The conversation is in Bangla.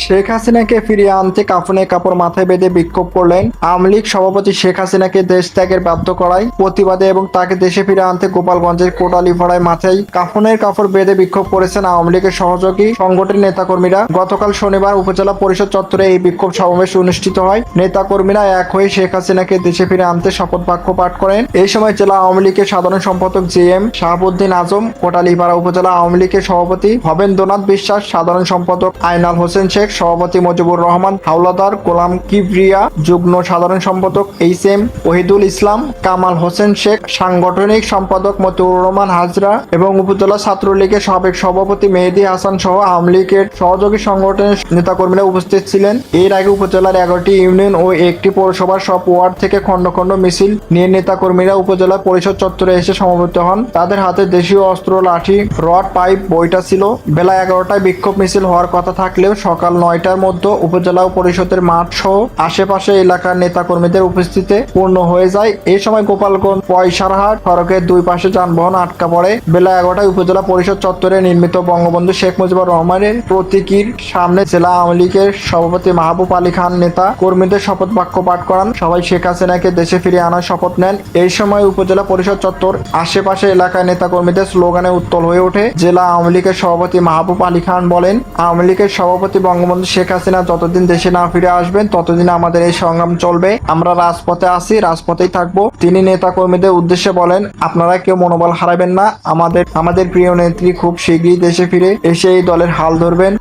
শেখ হাসিনাকে ফিরিয়ে আনতে কাফনে কাপড় মাথায় বেঁধে বিক্ষোভ করলেন আওয়ামী লীগ সভাপতি শেখ হাসিনাকে দেশ ত্যাগের বাধ্য করায় প্রতিবাদে এবং তাকে দেশে ফিরে আনতে গোপালগঞ্জের কোটালীপাড়ায় মাথায় কাফনের কাপড় বেঁধে বিক্ষোভ করেছেন আওয়ামী লীগের সহযোগী সংগঠনের নেতাকর্মীরা। গতকাল শনিবার উপজেলা পরিষদ চত্বরে এই বিক্ষোভ সমাবেশ অনুষ্ঠিত হয়। নেতাকর্মীরা এক হয়ে শেখ হাসিনাকে দেশে ফিরে আনতে শপথ বাক্য পাঠ করেন। এই সময় জেলা আওয়ামী লীগের সাধারণ সম্পাদক জি এম শাহাবুদ্দিন আজম, কোটালীপাড়া উপজেলা আওয়ামী লীগের সভাপতি ভবেন্দ্রনাথ বিশ্বাস, সাধারণ সম্পাদক আইনাল হোসেন শেখ সভাপতি মজিবুর রহমান, হাওলাদার গোলাম কিবরিয়া, যুগ্ম সাধারণ সম্পাদক এইচ এম ওহিদুল ইসলাম, কামাল হোসেন শেখ, সাংগঠনিক সম্পাদক মতিউর রহমান হাজরা এবং উপজেলা ছাত্রলীগের সাবেক সভাপতি মেহেদি হাসান সহ আওয়ামী লীগের সহযোগী সংগঠনের নেতাকর্মীরা উপস্থিত ছিলেন। এর আগে উপজেলার এগারোটি ইউনিয়ন ও একটি পৌরসভার সব ওয়ার্ড থেকে খণ্ড খণ্ড মিছিল নিয়ে নেতাকর্মীরা উপজেলা পরিষদ চত্বরে এসে সমবেত হন। তাদের হাতে দেশীয় অস্ত্র, লাঠি, রড, পাইপ, বইটা ছিল। বেলা এগারোটায় বিক্ষোভ মিছিল হওয়ার কথা থাকলেও সকাল নয়টার মধ্যে উপজেলা পরিষদের মাঠ সহ আশেপাশে এলাকার নেতাকর্মীদের উপস্থিতিতে পূর্ণ হয়ে যায়। এই সময় গোপালগঞ্জ, পয়সারহাট সড়কের দুই পাশে যানবাহন আটকা পড়ে। বেলা এগারোটায় উপজেলা পরিষদ চত্বরে নির্মিত বঙ্গবন্ধু শেখ মুজিবুর রহমানের প্রতীকীর সামনে জেলা আওয়ামী লীগের সভাপতি মাহবুব আলী খান নেতা কর্মীদের শপথ বাক্য পাঠ করান। সবাই শেখ হাসিনাকে দেশে ফিরিয়ে আনার শপথ নেন। এই সময় উপজেলা পরিষদ চত্বর আশেপাশে এলাকায় নেতা কর্মীদের স্লোগানে উত্তল হয়ে ওঠে। জেলা আওয়ামী লীগের সভাপতি মাহবুব আলী খান বলেন, আওয়ামী লীগের সভাপতি বঙ্গবন্ধু শেখ হাসিনা যতদিন দেশে না ফিরে আসবেন, ততদিন আমাদের এই সংগ্রাম চলবে। আমরা রাজপথে আছি, রাজপথেই থাকব। তিনি নেতা কর্মীদের উদ্দেশ্যে বলেন, আপনারা কেউ মনোবল হারাবেন না। আমাদের আমাদের প্রিয় নেত্রী খুব শীঘ্রই দেশে ফিরে এসে এই দলের হাল ধরবেন।